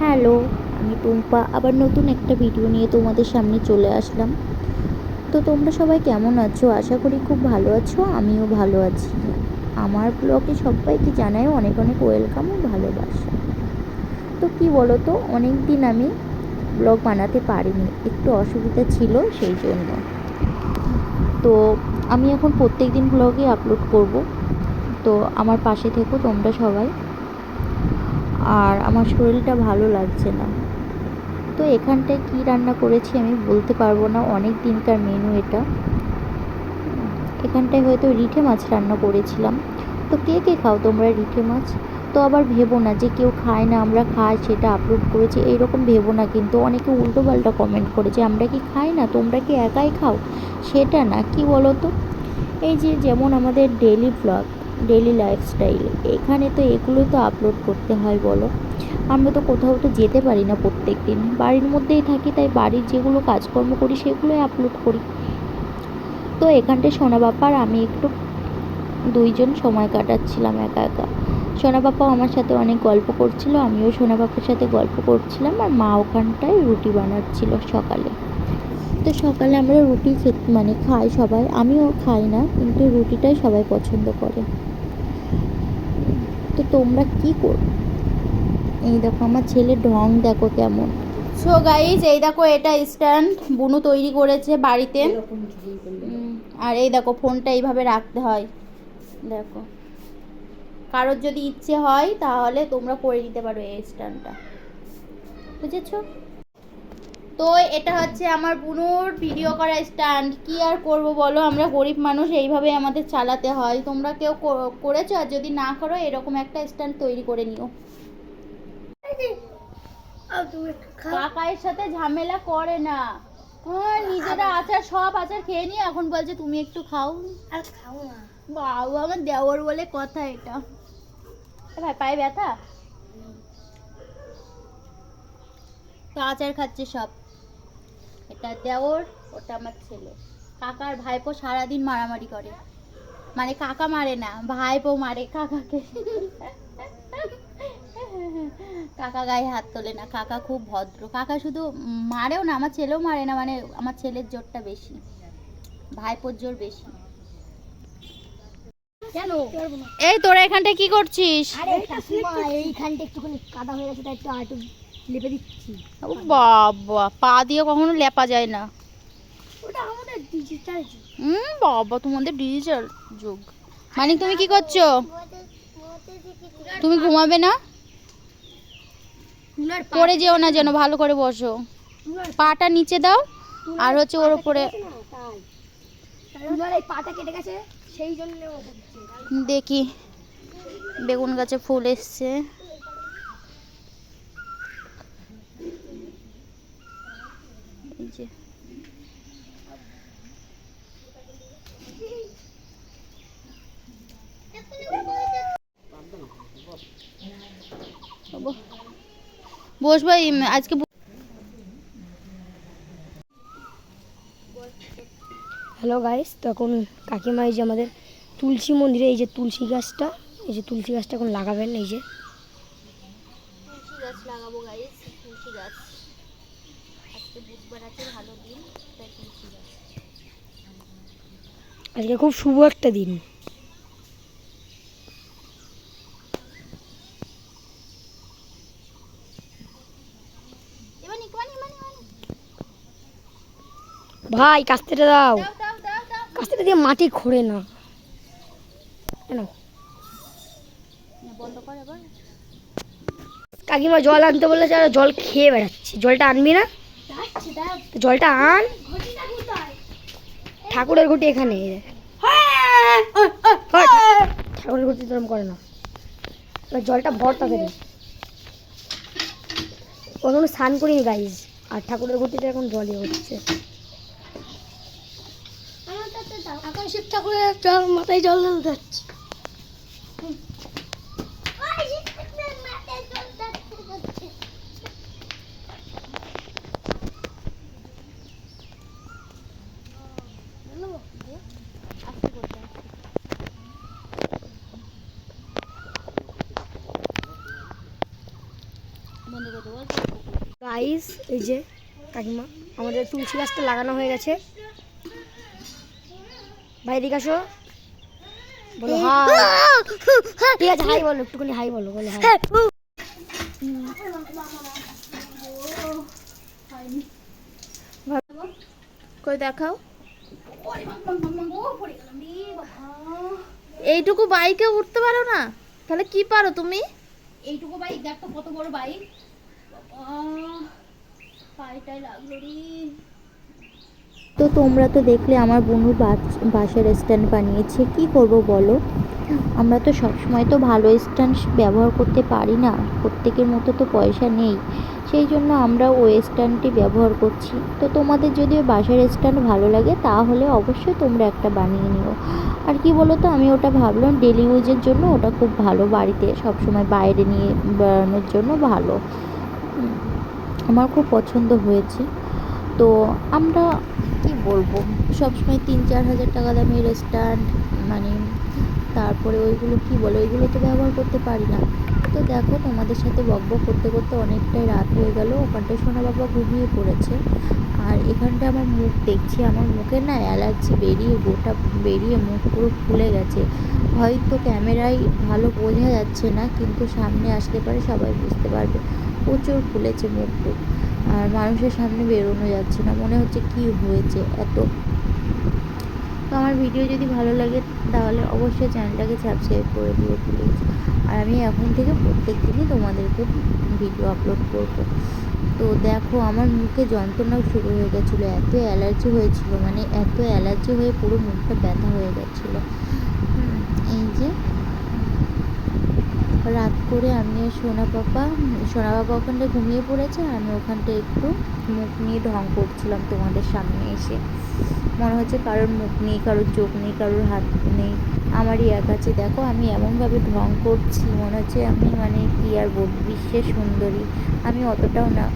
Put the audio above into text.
Hello, আমি টুম্পা। আবার নতুন একটা ভিডিও নিয়ে তোমাদের সামনে চলে আসলাম। তো তোমরা সবাই কেমন আছো? আশা করি খুব ভালো আছো, আমিও ভালো আছি। আমার ব্লগে সবাইকে জানাই অনেক অনেক ওয়েলকাম ও ভালোবাসা। তো কি বলো তো অনেক দিন আমি ব্লগ বানাতে পারিনি। একটু অসুবিধা ছিল সেই জন্য। তো আমি এখন প্রত্যেক দিন ব্লগে আপলোড করব। তো আমার পাশে থেকো তোমরা সবাই। আর আমার শরীরটা ভালো লাগছে না। তো এখানটায় কী রান্না করেছি আমি বলতে পারব না, অনেক দিনকার মেনু এটা। এখানটায় হয়তো রিঠে মাছ রান্না করেছিলাম। তো কে কে খাও তোমরা রিঠে মাছ? তো আবার ভেবো না যে কেউ খায় না, আমরা খাই সেটা আপলোড করেছি, এইরকম ভেবো না কিন্তু অনেকে উল্টো পাল্টা কমেন্ট করেছে আমরা কি খাই না, তোমরা কি একাই খাও? সেটা না, কি বলো তো এই যে যেমন আমাদের ডেলি ব্লগ ডেলি লাইফস্টাইল এখানে তো এগুলো তো আপলোড করতে হয়, বলো। আমরা তো কোথাও তো যেতে পারি না প্রত্যেক দিন বাড়ির মধ্যেই থাকি, তাই বাড়ির যেগুলো কাজকর্ম করি, সেগুলোই আপলোড করি। তো এখানটায় সোনা বাপ্পা আর আমি একটু দুইজন সময় কাটাচ্ছিলাম একা একা। সোনা বাপাও আমার সাথে অনেক গল্প করছিল, আমিও সোনা বাপার সাথে গল্প করছিলাম, আর মা ওখানটায় রুটি বানাচ্ছিল সকালে। তো সকালে আমরা রুটি খেত মানে খাই সবাই। আমিও খাই না, কিন্তু রুটিটাই সবাই পছন্দ করে। তো তোমরা কি কর? এই দেখো, আমার ছেলের ঢং দেখো কেমন। সো গাইজ এই দেখো, এটা স্ট্যান্ড বুনু তৈরি করেছে বাড়িতে। আর এই দেখো, ফোনটা এইভাবে রাখতে হয়। দেখো। কারোর যদি ইচ্ছে হয়, তাহলে তোমরা করে দিতে পারো এই স্ট্যান্ডটা বুঝেছ? তো এটা হচ্ছে আমার বুনুর ভিডিও করা স্ট্যান্ড কি আর করব বলো? আমরা গরিব মানুষ এইভাবে আমাদের চালাতে হয়। তোমরা কেউ করেছ? আর যদি না করো এরকম একটা স্ট্যান্ড তৈরি করে নিও। কাকায়ের সাথে ঝামেলা করে না। হ্যাঁ নিজেরা আচার সব আচার খেয়ে নিয়ে এখন বলছে তুমি একটু খাও। আর খাও না। বাবু আমার দেওয়ার বলে কথা এটা। ভাই পায়ে ব্যথা? তো আচার খাচ্ছে সব। এটা দেওর ওটা আমার ছেলে। কাকার ভাইপো সারাদিন মারামারি করে। মানে কাকা মারে না ভাইপো মারে কাকাকে। কাকা গায়ে হাত তোলে না কাকা খুব ভদ্র। কাকা শুধু মারেও না আমার ছেলেও মারে না মানে আমার ছেলের জোরটা বেশি। ভাইপোর জোর বেশি। কেন? এই তোরা এখানটায় কি করছিস? আরে এইখানটা একটুখানি কাদা হয়ে গেছে তাই একটু আর একটু লেপে দিচ্ছি। ও বাবা পা দিয়ে কখনো লেপা যায় না। ওটা আমাদের ডিজিটাল হুম বাবা তোমাদের ডিজিটাল যুগ। মানে তুমি কি করছ? তুমি ঘুমাবে না? পড়ে যেও না যেন ভালো করে বসো। পাটা নিচে দাও আর হচ্ছে ওর উপরে দেখি বেগুন গাছে ফুল এসছে। বসবো এই আজকে হ্যালো গাইস তো এখন কাকিমা এই যে আমাদের তুলসী মন্দিরে এই যে তুলসী গাছটা এই যে তুলসী গাছটা এখন লাগাবেন এই যে। তুলসী গাছ লাগাবো গাইস তুলসী গাছ। আজকে বুধবার আছে ভালো দিন তাই তুলসী গাছ। আজকে খুব শুভ একটা দিন এবার নিকমানি মানি মানি ভাই কাস্তেটা দাও। দাও দাও দাও দাও। কাস্তেটা দিয়ে মাটি খোঁড়ে না কেন? নে, বন্ধ কর কাকিমা জল আনতে বললে যারা জল খেয়ে বেড়াচ্ছে। জলটা আনবি না? জলটা আন। ঠাকুরের ঘুটি এখানে। ঠাকুরের ঘুটি তোরম করে না জলটা ভর তাড়াতাড়ি কখনো স্নান করিনি গাইজ আর ঠাকুরের ঘুটিটা এখন জলই হচ্ছে এখন শিব ঠাকুরের জল, মাথায় জল যাচ্ছে গাইস এই যে কাকিমা, আমাদের তুলসী গাছটা লাগানো হয়ে গেছে। ভাই এদিকে আসো। বলো হাই ঠিক আছে হাই বলো একটুখানি হাই বলো বলো হাই কই দেখাও। এইটুকু বাইকে উঠতে পারো না? তাহলে কি পারো তুমি? এইটুকু বাইক দেখ কত বড় বাইক লাগল রে। তো তোমরা তো দেখলে আমার বাস- বাসার স্ট্যান্ড বানিয়েছে। কি করব বলো? আমরা তো সবসময় তো ভালো স্ট্যান্ড ব্যবহার করতে পারি না। প্রত্যেকের মতো তো পয়সা নেই। সেই জন্য আমরা ওই স্ট্যান্ডটি ব্যবহার করছি। তো তোমাদের যদি বাসার স্ট্যান্ড ভালো লাগে, তাহলে অবশ্যই তোমরা একটা বানিয়ে নিও। আর কি বলো তো আমি ওটা ভাবলাম ডেলি ইউজের জন্য ওটা খুব ভালো, বাড়িতে সবসময় বাইরে নিয়ে বেড়ানোর জন্য ভালো। আমার খুব পছন্দ হয়েছে। তো আমরা কি বলব? সবসময় তিন, চার হাজার টাকা দামের স্ট্যান্ড মানে তারপরে ওইগুলো কি বলে? ওইগুলো তো ব্যবহার করতে পারি না। তো দেখো, তোমাদের সাথে বকবক করতে করতে অনেকটাই রাত হয়ে গেল। ওখানটায় সোনা বাবা ঘুমিয়ে পড়েছে। আর এখানটা আমার মুখ দেখছি, আমার মুখে না অ্যালার্জি বেরিয়ে, গোটা বেরিয়ে মুখ পুরো ফুলে গেছে। হয়তো ক্যামেরায় ভালো বোঝা যাচ্ছে না, কিন্তু সামনে আসলে পারে সবাই বুঝতে পারবে। প্রচুর ফুলেছে মুখ আর মানুষের সামনে বেরোনো যাচ্ছে না। মনে হচ্ছে কি হয়েছে এত। তো আমার ভিডিও যদি ভালো লাগে তাহলে অবশ্যই চ্যানেলটাকে সাবস্ক্রাইব করে দিও প্লিজ আর আমি এখন থেকে প্রত্যেক দিনই তোমাদেরকে ভিডিও আপলোড করব। তো দেখো, আমার মুখে যন্ত্রণাও শুরু হয়ে গেছিল। এত অ্যালার্জি হয়েছিল মানে এত অ্যালার্জি হয়ে পুরো মুখটা ব্যথা হয়ে গেছিল। এই যে রাত করে আমি সোনা পাপা, সোনা বাবা ওখানটায় ঘুমিয়ে পড়েছে আর আমি ওখানটায় একটু মুখ নিয়ে ঢং করছিলাম তোমাদের সামনে এসে। মনে হচ্ছে কারোর মুখ নেই, কারোর চোখ নেই, কারোর হাত নেই। আমারই এক আছে। দেখো, আমি এমনভাবে ঢং করছি, মনে হচ্ছে আমি মানে কি আর বলব, বিশ্বের সুন্দরী। আমি অতটাও না।